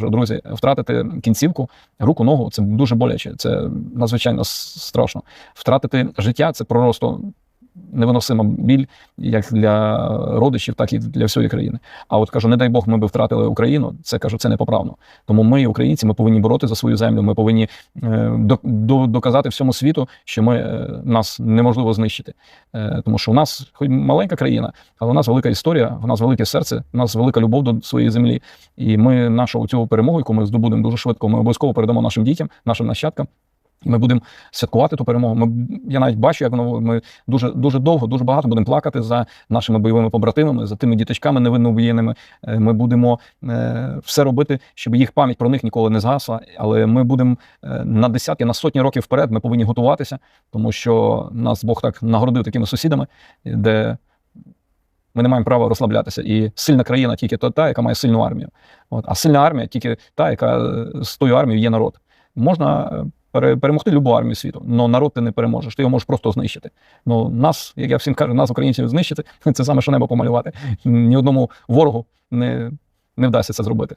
Друзі, втратити кінцівку, руку, ногу це дуже боляче. Це надзвичайно страшно. Втратити життя це просто невиносима біль, як для родичів, так і для всієї країни. А от кажу, не дай Бог, ми би втратили Україну. Це кажу, це непоправно. Тому ми, українці, ми повинні бороти за свою землю. Ми повинні е, до- до- доказати всьому світу, що ми е, нас неможливо знищити. Е, тому що у нас хоч маленька країна, але у нас велика історія, у нас велике серце, у нас велика любов до своєї землі. І ми нашу цю перемогу, яку ми здобудемо дуже швидко, ми обов'язково передамо нашим дітям, нашим нащадкам. І Ми будемо святкувати ту перемогу. Ми я навіть бачу, як воно ми дуже дуже довго, дуже багато будемо плакати за нашими бойовими побратимами, за тими діточками невинно убієними. Е, Ми будемо е, все робити, щоб їх пам'ять про них ніколи не згасла. Але ми будемо е, на десятки, на сотні років вперед. Ми повинні готуватися, тому що нас Бог так нагородив такими сусідами, де ми не маємо права розслаблятися. І сильна країна тільки та, яка має сильну армію. От, а сильна армія тільки та, яка е, з тою армією є народ. Можна е, пере- перемогти любу армію світу, але народ ти не переможеш. Ти його можеш просто знищити. Ну нас, як я всім кажу, нас, українців, знищити це саме, що небо помалювати. Ні одному ворогу не, не вдасться це зробити.